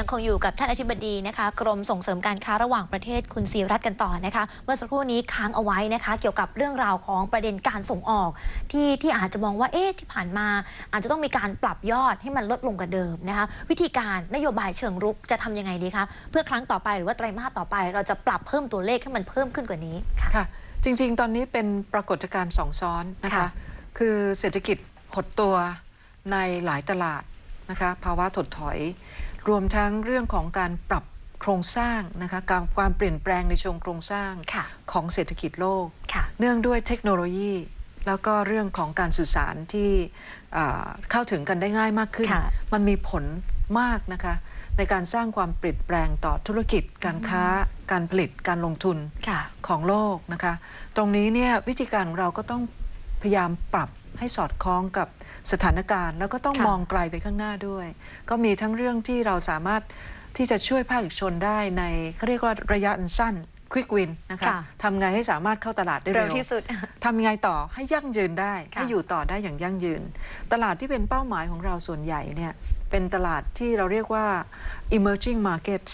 ยังคงอยู่กับท่านอธิบดีนะคะ กรมส่งเสริมการค้าระหว่างประเทศคุณศรีรัตน์กันต่อนะคะ เมื่อสักครู่นี้ค้างเอาไว้นะคะ เกี่ยวกับเรื่องราวของประเด็นการส่งออก ที่ที่อาจจะมองว่าเอ๊ะที่ผ่านมา อาจจะต้องมีการปรับยอดให้มันลดลงกว่าเดิมนะคะ วิธีการนโยบายเชิงรุกจะทำยังไงดีคะเพื่อครั้งต่อไปหรือว่าไตรมาสต่อไป เราจะปรับเพิ่มตัวเลขให้มันเพิ่มขึ้นกว่านี้ค่ะค่ะจริง ๆ ตอนนี้เป็นปรากฏการณ์สองซ้อนนะคะค่ะคือเศรษฐกิจหดตัวในหลายตลาดนะคะภาวะถดถอย รวมทั้งเรื่องของการปรับโครงสร้างนะคะการการเปลี่ยนแปลงในเชิงโครงสร้างค่ะของเศรษฐกิจโลกค่ะเนื่องด้วยเทคโนโลยี แล้วก็เรื่องของการสื่อสารที่เอ่อเข้าถึงกันได้ง่ายมากขึ้นค่ะมันมีผลมากนะคะในการสร้างความเปลี่ยนแปลงต่อธุรกิจ การค้า การผลิตการลงทุนค่ะของโลกนะคะ ตรงนี้เนี่ยวิธีการของเราก็ต้องพยายามปรับ ให้สอดคล้องกับสถานการณ์ แล้วก็ต้องค่ะมองไกลไปข้างหน้าด้วย ก็มีทั้งเรื่องที่เราสามารถที่จะช่วยภาคเอกชนได้ในเขาเรียกว่าระยะอันสั้นควิกวินนะคะค่ะทำไงให้สามารถเข้าตลาดได้เร็เร็ววที่สุดทำยังไงต่อให้ยั่งยืนได้ค่ะให้อยู่ต่อได้อย่างยั่งยืน ตลาดที่เป็นเป้าหมายของเราส่วนใหญ่เนี่ยเป็นตลาดที่เราเรียกว่า emerging markets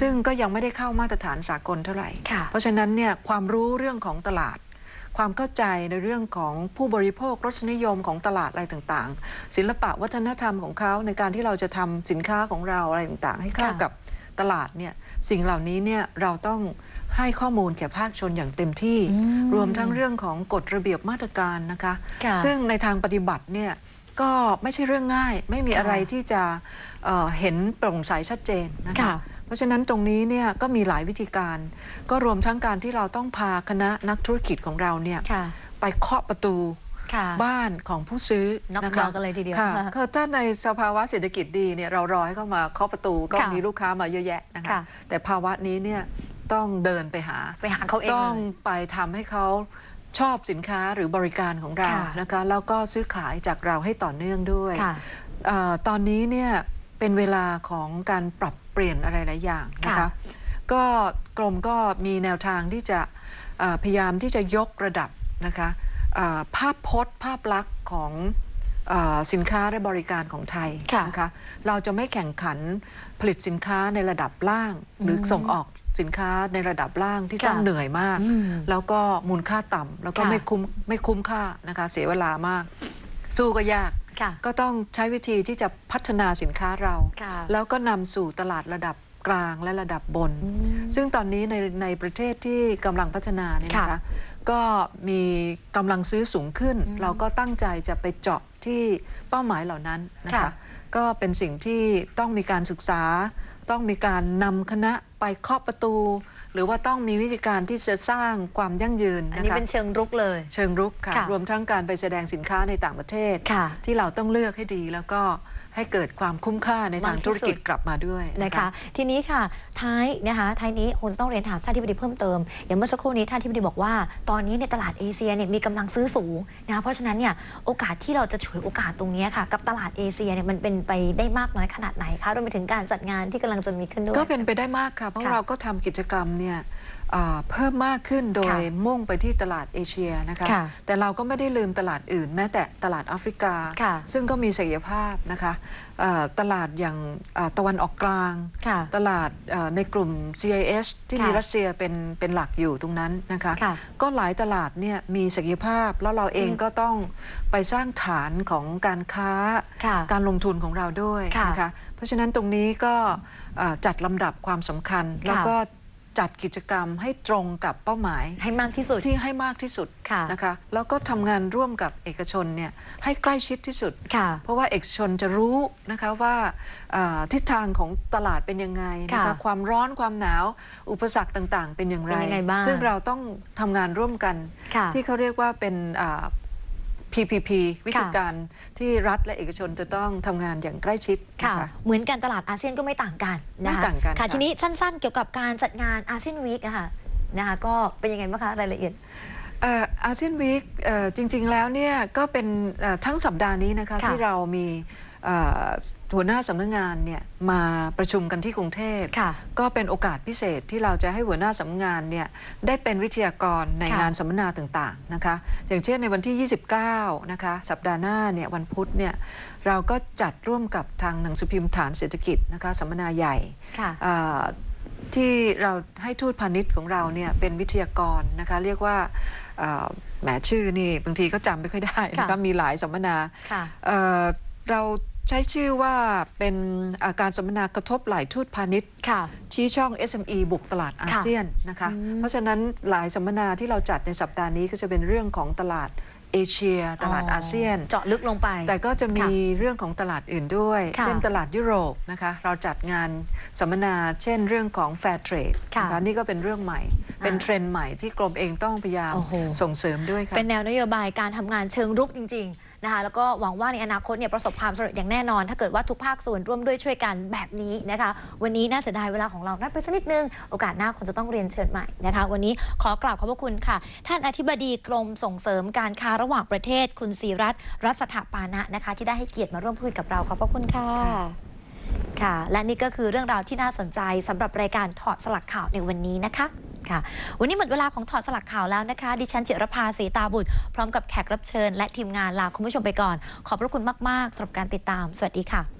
ซึ่งก็ยังไม่ได้เข้ามาตรฐานสากลเท่าไหร่ค่ะเพราะฉะนั้นเนี่ยความรู้เรื่องของตลาด ความเข้าใจในเรื่องของผู้บริโภครสนิยมของตลาดอะไรต่างๆ ศิลปะวัฒนธรรมของเขาในการที่เราจะทำสินค้าของเราอะไรต่างๆ ให้เข้าค่ะกับตลาดเนี่ยสิ่งเหล่านี้เนี่ยเราต้องให้ข้อมูลแก่ภาคชนอย่างเต็มที่อืมรวมทั้งเรื่องของกฎระเบียบมาตรการนะคะค่ะซึ่งในทางปฏิบัติเนี่ยก็ไม่ใช่เรื่องง่าย ไม่มีค่ะอะไรที่จะเอ่อเห็นโปร่งใสชัดเจนนะคะค่ะเพ ราะฉะนั้นตรงนี้เนี่ยก็มีหลายวิธีการ ก็รวมทั้งการที่เราต้องพาคณะนักธุรกิจของเราเนี่ยค่ะไปเคาะประตูค่ะบ้านของผู้ซื้อน็อกนะดอคะร์กันเลยทีเดียวค่ะค่ะคือถ้าในสภาวะเศรษฐกิจดีเนี่ยเรารอให้เข้ามาเคาะประตูก็ค่ะมีลูกค้ามาเยอะแยะนะคะค่ะแต่ภาวะนี้เนี่ยต้องเดินไปหาไปหาเขาเองต้องเลยไปทำให้เขาชอบสินค้าหรือบริการของเราค่ะนะคะแล้วก็ซื้อขายจากเราให้ต่อเนื่องด้วยค่ะเออตอนนี้เนี่ยเป็นเวลาของการปรับเปลี่ยนอะไรหลายอย่างนะคะค่ะก็กรมก็มีแนวทางที่จะเอ่อพยายามที่จะยกระดับนะคะเอ่อภาพพจน์ภาพลักษณ์ของเออสินค้าและบริการของไทยค่ะนะคะเราจะไม่แข่งขันผลิตสินค้าในระดับล่าง หรือส่งออกสินค้าในระดับล่างที่ค่ะต้องเหนื่อยมากอืมแล้วก็มูลค่าต่ำแล้วก็ค่ะไม่คุ้มไม่คุ้มค่านะคะเสียเวลามาก สู้ก็ยาก ค่ะก็ต้องใช้วิธีที่จะพัฒนาสินค้าเรา ค่ะแล้วก็นำสู่ตลาดระดับกลางและระดับบน อืมซึ่งตอนนี้ในในประเทศที่กำลังพัฒนาเนี่ยนะคะค่ะก็มีกำลังซื้อสูงขึ้น อืมเราก็ตั้งใจจะไปเจาะที่เป้าหมายเหล่านั้นนะค่ะคะก็เป็นสิ่งที่ต้องมีการศึกษา ต้องมีการนำคณะไปเคาะประตู หรือว่าต้องมีวิธีการที่จะสร้างความยั่งยืนอันนะนี้คะเป็นเชิงรุกเลย เชิงรุกค่ะ ค่ะรวมทั้งการไปแสดงสินค้าในต่างประเทศ ค่ะ ที่เราต้องเลือกให้ดีแล้วก็ ให้เกิดความคุ้มค่าในทางมากที่ธุรกิจสุดกลับมาด้วยนะคะ ทีนี้ค่ะท้ายนะคะท้ายนี้คงจะต้องเรียนถามท่านที่บดีเพิ่มเติม อย่างเมื่อสักครู่นี้ท่านที่บดีบอกว่า ตอนนี้ในตลาดเอเชียเนี่ยมีกำลังซื้อสูงนะคะเพราะฉะนั้นเนี่ยโอกาสที่เราจะฉวยโอกาสตรงนี้ค่ะ กับตลาดเอเชียเนี่ยมันเป็นไปได้มากน้อยขนาดไหนคะรวมไปถึงการจัดงานที่กำลังจะมีขึ้นด้วยก็เป็นไปได้มากค่ะเพราะค่ะเราก็ทำกิจกรรมเนี่ย เอ่อเพิ่มมากขึ้นโดยค่ะมุ่งไปที่ตลาดเอเชียนะคะค่ะแต่เราก็ไม่ได้ลืมตลาดอื่น แม้แต่ตลาดแอฟริกาค่ะซึ่งก็มีศักยภาพนะคะเอ่อตลาดอย่างเอ่อตะวันออกกลางค่ะตลาดเอ่อในกลุ่ม CIS ที่ค่ะมีรัสเซียเป็นเป็นหลักอยู่ตรงนั้นนะคะค่ะก็หลายตลาดเนี่ยมีศักยภาพ แล้วเราเองอืมก็ต้องไปสร้างฐานของการค้าค่ะการลงทุนของเราด้วยค่ะนะคะเพราะฉะนั้นตรงนี้ก็เอ่อจัดลำดับความสำคัญแล้วก็ จัดกิจกรรมให้ตรงกับเป้าหมายให้มากที่สุด ที่ให้มากที่สุดค่ะนะคะแล้วก็ทำงานร่วมกับเอกชนเนี่ยให้ใกล้ชิดที่สุด ค่ะ เพราะว่าเอกชนจะรู้นะคะว่าเอ่อทิศทางของตลาดเป็นยังไงนะค่ะคะความร้อนความหนาวอุปสรรคต่างๆ เป็นอย่างไร เป็นยังไงบ้างซึ่งเราต้องทำงานร่วมกัน ค่ะ ที่เขาเรียกว่าเป็นอ่า PPP วิธีการที่รัฐและเอกชนจะต้องทำงานอย่างใกล้ชิดค่ะ นะคะ เหมือนกันตลาดอาเซียนก็ไม่ต่างกันนะคะไม่ต่างกันค่ะ ค่ะทีนี้สั้นๆ เกี่ยวกับการจัดงานอาเซียนวีคอะค่ะนะคะก็เป็นยังไงบ้างคะรายละเอียดอาเซียนวีคจริง ๆ แล้วเนี่ยก็เป็นเอ่อทั้งสัปดาห์นี้นะคะค่ะที่เรามีเอ่อ หัวหน้าสำนักงานเนี่ยมาประชุมกันที่กรุงเทพค่ะก็เป็นโอกาสพิเศษที่เราจะให้หัวหน้าสำนักงานเนี่ยได้เป็นวิทยากรในค่ะงานสัมมนาต่างๆนะคะอย่างเช่นในวันที่ 29 นะคะสัปดาห์หน้าเนี่ยวันพุธเนี่ยเราก็จัดร่วมกับทางหนังสือพิมพ์ฐานเศรษฐกิจนะคะสัมมนาใหญ่ค่ะอ่าที่เราให้ทูตพาณิชย์ของเราเนี่ยเป็นวิทยากรนะคะเรียกว่าอ่าแหมชื่อนี่บางทีก็จำไม่ค่อยได้นะคะค่ะมีหลายสัมมนาค่ะเอ่อเรา ใช้ชื่อว่าเป็นอาการสัมมนากระทบหลายทูตพาณิชย์ค่ะชี้ช่อง SME บุกตลาดอาเซียนนะคะอืมเพราะฉะนั้นหลายสัมมนาที่เราจัดในสัปดาห์นี้ก็จะเป็นเรื่องของตลาดเอเชีย ตลาดอาเซียน เจาะลึกลงไป แต่ก็จะมีค่ะเรื่องของตลาดอื่นด้วยค่ะเช่นตลาดยุโรปนะคะ เราจัดงานสัมมนา เช่นเรื่องของ Fair Trade ค่ะนะคะนี่ก็เป็นเรื่องใหม่ เป็นเทรนด์ใหม่ที่กรมเองต้องพยายามโอ้โหส่งเสริมด้วยค่ะเป็นแนวนโยบายการทำงานเชิงรุกจริง ๆ นะคะ แล้วก็หวังว่าในอนาคตเนี่ยประสบความสำเร็จอย่างแน่นอน ถ้าเกิดว่าทุกภาคส่วนร่วมด้วยช่วยกันแบบนี้นะคะ วันนี้น่าเสียดายเวลาของเรานัดไปสักนิดนึง โอกาสหน้าคงจะต้องเรียนเชิญใหม่นะคะ วันนี้ขอกราบขอบพระคุณค่ะ ท่านอธิบดีกรมส่งเสริมการค้าระหว่างประเทศ คุณศรีรัตน์รัศถปานะนะคะ ที่ได้ให้เกียรติมาร่วมพูดกับเราขอบพระคุณค่ะค่ะ และนี่ก็คือเรื่องราวที่น่าสนใจสำหรับรายการถอดสลักข่าวในวันนี้นะคะ ค่ะ วันนี้หมดเวลาของถอดสลักข่าวแล้วนะคะ ดิฉันจิรภาสีตาบุตร พร้อมกับแขกรับเชิญ และทีมงานลาคุณผู้ชมไปก่อน ขอบพระคุณมากๆสำหรับการติดตาม สวัสดีค่ะ